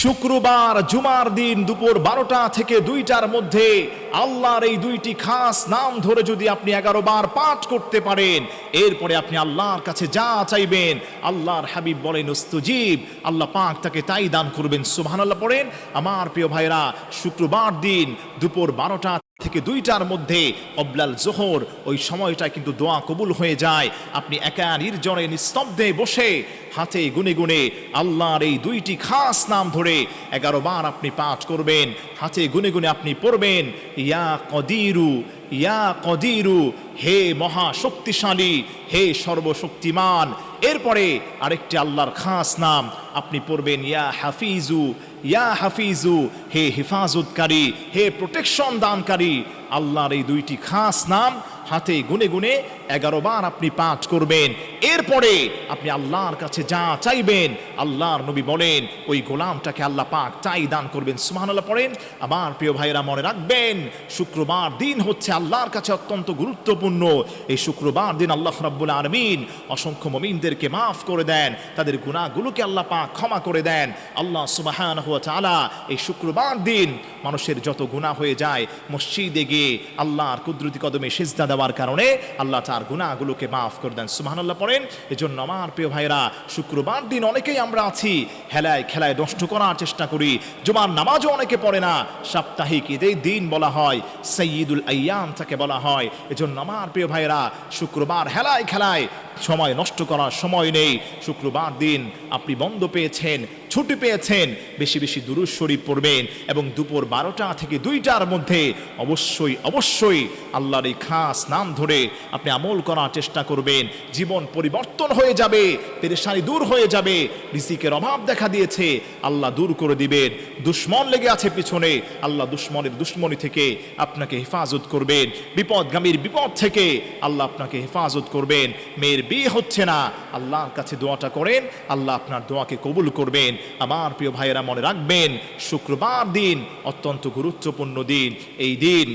শুক্রবার জুমার দিন দুপুর বারোটা থেকে দুইটার মধ্যে আল্লাহর এই দুইটি খাস নাম ধরে যদি আপনি এগারো বার পাঠ করতে পারেন, এরপরে আপনি আল্লাহর কাছে যা চাইবেন, আল্লাহর হাবিব বলেন, উস্তুজীব। আল্লাহ পাক তাকে তাই দান করবেন। সুবহান আল্লাহ পড়েন। আমার প্রিয় ভাইরা শুক্রবার দিন দুপুর বারোটা থেকে দুইটার মধ্যে অবলাল জোহর, ওই সময়টা কিন্তু দোয়া কবুল হয়ে যায়। আপনি একা নির্জনে নিস্তব্ধে বসে হাতে গুনে গুনে আল্লাহর এই দুইটি খাস নাম ধরে এগারো বার আপনি পাঠ করবেন, হাতে গুনে গুনে আপনি পড়বেন, ইয়া কদিরু ইয়া কদিরু, হে মহা শক্তিশালী হে সর্বশক্তিমান এরপরে আরেকটি আল্লাহর খাস নাম আপনি পড়বেন, ইয়া হাফিজু ইয়া হাফিজু, হে হেফাজতকারী, হে প্রোটেকশন দানকারী। আল্লাহর এই দুইটি খাস নাম হাতে গুনে গুনে এগারো বার আপনি পাঠ করবেন। এরপরে আপনি আল্লাহর কাছে যা চাইবেন, আল্লাহর নবী বলেন, ওই গোলামটাকে আল্লাহ পাক তাই দান করবেন। সুবহানাল্লাহ পড়েন, আমার প্রিয় ভাইরা মনে রাখবেন, শুক্রবার দিন হচ্ছে আল্লাহর কাছে অত্যন্ত গুরুত্বপূর্ণ। এই শুক্রবার দিন আল্লাহ রাব্বুল আলমিন অসংখ্য মমিনদেরকে মাফ করে দেন, তাদের গুণাগুলোকে আল্লাহ পাক ক্ষমা করে দেন। আল্লাহ সুবাহান হুয়া চালা এই শুক্রবার দিন মানুষের যত গুণা হয়ে যায়, মসজিদে গিয়ে আল্লাহর কুদরতি কদমে সেজদা দেওয়ার কারণে আল্লাহ তার গুণাগুলোকে মাফ করে দেন। সুবাহান আল্লাহ পড়েন, এজন্য আমার প্রিয় ভাইরা শুক্রবার দিন অনেকেই আমরা আছি, হেলায় খেলায় নষ্ট করার চেষ্টা করি, জুমার নামাজও অনেকে পড়ে না, সাপ্তাহিক ঈদের দিন বলা হয় সঈদুল আয়াম তাকে বলা হয়। এজন্য আমার প্রিয় ভাইরা শুক্রবার হেলায় খেলায় সময় নষ্ট করার সময় নেই। শুক্রবার দিন আপনি বন্ধ পেয়েছেন ছুটি পেয়েছেন। বেশি বেশি দুরুজ শরীফ পড়বেন এবং দুপুর বারোটা থেকে দুইটার মধ্যে অবশ্যই অবশ্যই আল্লাহর এই খাস নাম ধরে আপনি আমল করার চেষ্টা করবেন। জীবন পরিবর্তন হয়ে যাবে, পেরেশানি দূর হয়ে যাবে, রিজিকের অভাব দেখা দিয়েছে, আল্লাহ দূর করে দিবেন। দুশ্মন লেগে আছে পিছনে, আল্লাহ দুশ্মনের দুশ্মনী থেকে আপনাকে হেফাজত করবেন। বিপদগামীর বিপদ থেকে আল্লাহ আপনাকে হেফাজত করবেন। মেয়ের বিয়ে হচ্ছে না, আল্লাহর কাছে দোয়াটা করেন, আল্লাহ আপনার দোয়াকে কবুল করবেন। আমার প্রিয় ভাইয়েরা মনে রাখবেন, শুক্রবার দিন অত্যন্ত গুরুত্বপূর্ণ দিন। এই দিন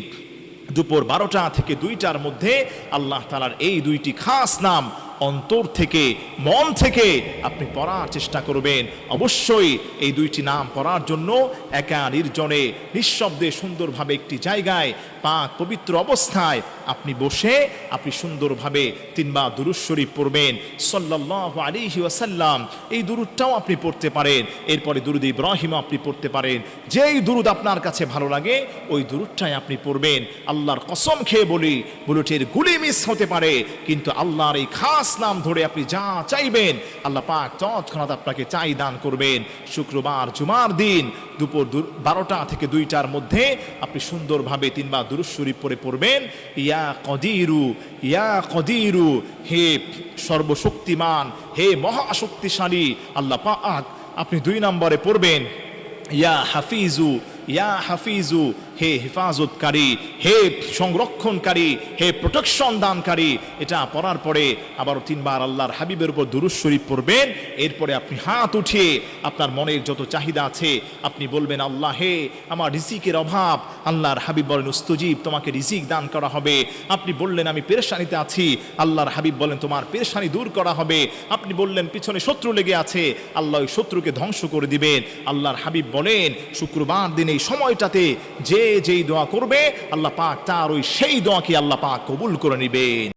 দুপুর বারোটা থেকে দুইটার মধ্যে আল্লাহ তালার এই দুইটি খাস নাম অন্তর থেকে, মন থেকে আপনি পড়ার চেষ্টা করবেন। অবশ্যই এই দুইটি নাম পড়ার জন্য একা নির্জনে, নিঃশব্দে সুন্দরভাবে একটি জায়গায়, পাক পবিত্র অবস্থায় আপনি বসে আপনি সুন্দরভাবে তিনবার দুরুদ শরীফ পড়বেন। সাল্লাহ আলিহি ওয়াসাল্লাম এই দুরুদটাও আপনি পড়তে পারেন। এরপরে দুরুদ ইব্রাহিম আপনি পড়তে পারেন। যেই দুরুদ আপনার কাছে ভালো লাগে, ওই দুরুদটাই আপনি পড়বেন। আল্লাহর কসম খেয়ে বলি, বুলেটের গুলি মিস হতে পারে, কিন্তু আল্লাহর এই খাস নাম ধরে আপনি যা চাইবেন, আল্লাহ পাক তৎক্ষণাৎ আপনাকে চাই দান করবেন। শুক্রবার, জুমার দিন, দুপুর বারোটা থেকে দুইটার মধ্যে আপনি সুন্দরভাবে তিনবার দুরুদ শরীফ পড়ে পড়বেন। ইয়া কদিরু ইয়া কদিরু, হে সর্বশক্তিমান, হে মহাশক্তিশালী, আল্লাহ পাক আপনি দুই নম্বরে পড়বেন। ইয়া হাফিজু ইয়া হাফিজু হে হেফাজতকারী, হে সংরক্ষণকারী, হে প্রোটেকশন দানকারী, এটা পড়ার পরে আবারও তিনবার আল্লাহর হাবিবের উপর দুরুজ শরীফ পড়বেন, এরপরে আপনি হাত উঠিয়ে আপনার মনের যত চাহিদা আছে, আপনি বলবেন, আল্লাহ হে, আমার রিজিকের অভাব, আল্লাহর হাবিব বলেন, উস্তুজীব, তোমাকে রিজিক দান করা হবে। আপনি বললেন, আমি পেরেশানিতে আছি। আল্লাহর হাবিব বলেন, তোমার পেরেশানি দূর করা হবে। আপনি বললেন, পিছনে শত্রু লেগে আছে। আল্লাহ ওই শত্রুকে ধ্বংস করে দিবেন। আল্লাহর হাবিব বলেন, শুক্রবার দিন এই সময়টাতে যে যেই দোয়া করবে, আল্লাহ পাক তার ওই সেই দোয়াকে আল্লাহ পাক কবুল করে নিবেন।